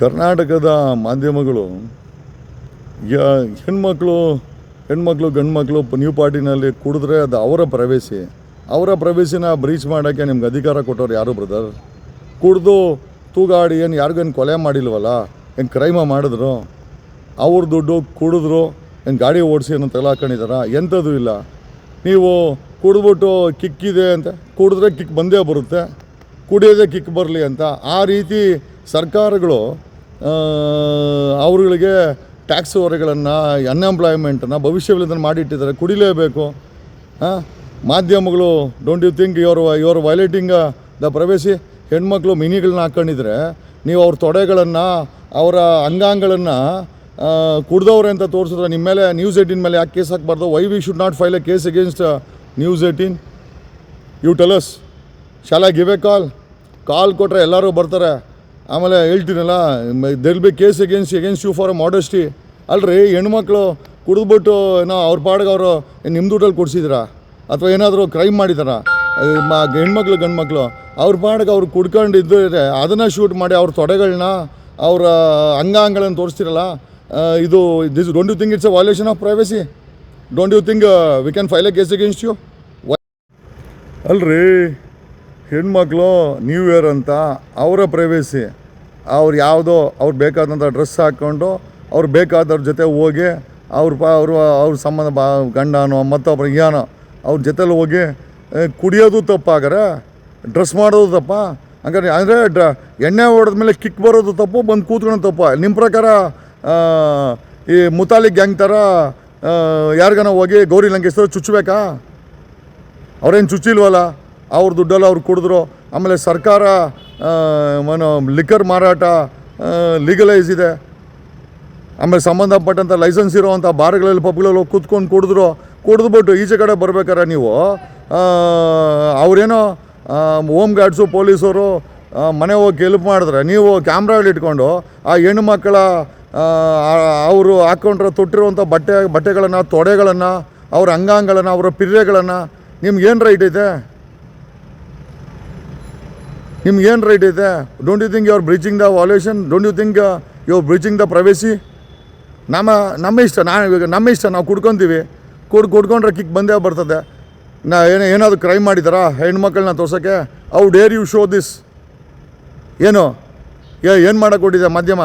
ಕರ್ನಾಟಕದ ಮಾಧ್ಯಮಗಳು, ಯ ಹೆಣ್ಮಕ್ಳು ಹೆಣ್ಮಕ್ಳು ಗಂಡು ಮಕ್ಕಳು ನ್ಯೂ ಪಾರ್ಟಿನಲ್ಲಿ ಕುಡಿದ್ರೆ ಅದು ಅವರ ಪ್ರವೇಶಿ. ಅವರ ಪ್ರವೇಶಿನ ಬ್ರೀಚ್ ಮಾಡೋಕ್ಕೆ ನಿಮ್ಗೆ ಅಧಿಕಾರ ಕೊಟ್ಟವ್ರು ಯಾರು ಬ್ರದರ್ ಕುಡ್ದು ತೂಗಾಡಿ ಏನು ಯಾರಿಗೇನು ಕೊಲೆ ಮಾಡಿಲ್ವಲ್ಲ? ಏನು ಕ್ರೈಮ ಮಾಡಿದ್ರು? ಅವ್ರ ದುಡ್ಡು ಕುಡಿದ್ರು, ಏನು ಗಾಡಿ ಓಡಿಸಿ ಏನೋ ತಲೆ ಎಂಥದ್ದು ಇಲ್ಲ. ನೀವು ಕುಡಿದ್ಬಿಟ್ಟು ಕಿಕ್ಕಿದೆ ಅಂತ, ಕುಡಿದ್ರೆ ಕಿಕ್ ಬಂದೇ ಬರುತ್ತೆ, ಕುಡಿಯೋದೇ ಕಿಕ್ ಬರಲಿ ಅಂತ ಆ ರೀತಿ ಸರ್ಕಾರಗಳು ಅವ್ರುಗಳಿಗೆ ಟ್ಯಾಕ್ಸ್ ಹೊರೆಗಳನ್ನು ಅನ್ಎಂಪ್ಲಾಯ್ಮೆಂಟನ್ನು ಭವಿಷ್ಯವಿಲ್ಲದನ್ನು ಮಾಡಿಟ್ಟಿದ್ದಾರೆ. ಕುಡಿಲೇಬೇಕು. ಮಾಧ್ಯಮಗಳು don't you think your your violating the ಪ್ರವೇಶಿ ಹೆಣ್ಮಕ್ಳು ಮಿನಿಗಳನ್ನ ಹಾಕ್ಕೊಂಡಿದ್ರೆ ನೀವು ಅವ್ರ ತೊಡೆಗಳನ್ನು, ಅವರ ಅಂಗಾಂಗಗಳನ್ನು ಕುಡ್ದವ್ರೆ ಅಂತ ತೋರಿಸಿದ್ರೆ ನಿಮ್ಮ ಮೇಲೆ ನ್ಯೂಸ್ ಏಯ್ಟೀನ್ ಮೇಲೆ ಯಾಕೆ ಕೇಸ್ ಹಾಕ್ಬಾರ್ದು? Why we should not file a case against News Eighteen you tell us ಶಾಲೆ ಗಿವ್ ಎ ಕಾಲ್ ಕಾಲ್ ಕೊಟ್ಟರೆ ಎಲ್ಲರೂ ಬರ್ತಾರೆ. ಆಮೇಲೆ ಹೇಳ್ತೀನಲ್ಲ they'll be case against against you for a modesty ಅಲ್ರಿ, ಹೆಣ್ಮಕ್ಳು ಕುಡಿದ್ಬಿಟ್ಟು ಏನೋ ಅವ್ರ ಪಾಡಿಗೆ ಅವರು ನಿಮ್ಮ ದುಡ್ಡಲ್ಲಿ ಕೊಡಿಸಿದ್ರಾ? ಅಥವಾ ಏನಾದರೂ ಕ್ರೈಮ್ ಮಾಡಿದಾರ? ಹೆಣ್ಮಕ್ಳು ಗಂಡು ಗಂಡ್ಮಕ್ಳು, ಅವ್ರ ಪಾಡಿಗೆ ಅವ್ರು ಕುಡ್ಕೊಂಡು ಇದ್ದರೆ ಅದನ್ನು ಶೂಟ್ ಮಾಡಿ ಅವ್ರ ತೊಡೆಗಳನ್ನ ಅವರ ಅಂಗಾಂಗಗಳನ್ನು ತೋರಿಸ್ತಿರಲ್ಲ ಇದು this don't you think it's a violation of privacy don't you think we can file a case against you ಅಲ್ರಿ ಹೆಣ್ಮಕ್ಳು ನ್ಯೂ ಇಯರ್ ಅಂತ ಅವರ ಪ್ರೈವೇಸಿ ಅವ್ರು ಯಾವುದೋ, ಅವ್ರು ಬೇಕಾದಂಥ ಡ್ರೆಸ್ ಹಾಕ್ಕೊಂಡು ಅವ್ರು ಬೇಕಾದವ್ರ ಜೊತೆ ಹೋಗಿ ಅವ್ರ ಪಾ, ಅವರು, ಅವ್ರ ಸಂಬಂಧ ಬಾ ಗಂಡನೋ ಮತ್ತೊಬ್ಬರ ಏನೋ ಅವ್ರ ಜೊತೆಲಿ ಹೋಗಿ ಕುಡಿಯೋದು ತಪ್ಪಾಗಾರೆ, ಡ್ರೆಸ್ ಮಾಡೋದು ತಪ್ಪ? ಹಂಗಾರೆ ಅಂದರೆ ಡ್ರ, ಎಣ್ಣೆ ಹೊಡೆದ ಮೇಲೆ ಕಿಕ್ ಬರೋದು ತಪ್ಪು, ಬಂದು ಕೂತ್ಕೊಳ್ಳೋದು ತಪ್ಪು. ನಿಮ್ಮ ಪ್ರಕಾರ ಈ ಮುತಾಲಿಕ್ ಗ್ಯಾಂಗ್ ಥರ ಯಾರಿಗಾನ ಹೋಗಿ ಗೌರಿ ಲಂಕೇಶ್ವರ ಚುಚ್ಚಬೇಕಾ? ಅವ್ರೇನು ಚುಚ್ಚಿಲ್ವಲ್ಲ? ಅವ್ರ ದುಡ್ಡಲ್ಲಿ ಅವ್ರು ಕುಡಿದ್ರು. ಆಮೇಲೆ ಸರ್ಕಾರ ಏನು ಲಿಕ್ಕರ್ ಮಾರಾಟ ಲೀಗಲೈಸ್ ಇದೆ. ಆಮೇಲೆ ಸಂಬಂಧಪಟ್ಟಂಥ ಲೈಸೆನ್ಸ್ ಇರೋವಂಥ ಬಾರ್ಗಳಲ್ಲಿ ಪಬ್ಗಳಲ್ಲಿ ಹೋಗಿ ಕೂತ್ಕೊಂಡು ಕುಡಿದ್ರು. ಕುಡಿದ್ಬಿಟ್ಟು ಈಚೆ ಕಡೆ ಬರ್ಬೇಕಾರೆ ನೀವು ಅವರೇನೋ ಹೋಮ್ ಗಾರ್ಡ್ಸು ಪೊಲೀಸರು ಮನೆ ಹೋಗಿ ಹೆಲ್ಪ್ ಮಾಡಿದ್ರೆ ನೀವು ಕ್ಯಾಮ್ರಾಗಳು ಇಟ್ಕೊಂಡು ಆ ಹೆಣ್ಣು ಮಕ್ಕಳ ಅವರು ಹಾಕ್ಕೊಂಡ್ರೆ ತೊಟ್ಟಿರುವಂಥ ಬಟ್ಟೆ, ಬಟ್ಟೆಗಳನ್ನು, ತೊಡೆಗಳನ್ನು, ಅವ್ರ ಅಂಗಾಂಗಗಳನ್ನು ಅವರ ಪಿರ್ರೆಗಳನ್ನು ನಿಮ್ಗೇನು ರೈಟ್ ಐತೆ? ನಿಮ್ಗೇನು ರೈಟ್ ಇದೆ don't you think you are the violation don't you think you are breaching the privacy ನಮ್ಮ ನಮ್ಮ ಇಷ್ಟ, ನಾನು ಇವಾಗ ನಮ್ಮ ಇಷ್ಟ, ನಾವು ಕುಡ್ಕೊತೀವಿ. ಕುಡ್, ಕುಡ್ಕೊಂಡ್ರೆ ಕಿಕ್ ಬಂದೇ ಬರ್ತದೆ. ನಾ ಏನು, ಏನಾದರೂ ಕ್ರೈಮ್ ಮಾಡಿದಾರಾ? ಹೆಣ್ಮಕ್ಳನ್ನ ತೋರ್ಸೋಕ್ಕೆ? ಔ ಡೇರ್ ಯು ಶೋ ದಿಸ್ ಏನು? ಏನು ಮಾಡೋಕ್ಕೆ ಕೊಟ್ಟಿದೆ ಮಾಧ್ಯಮ?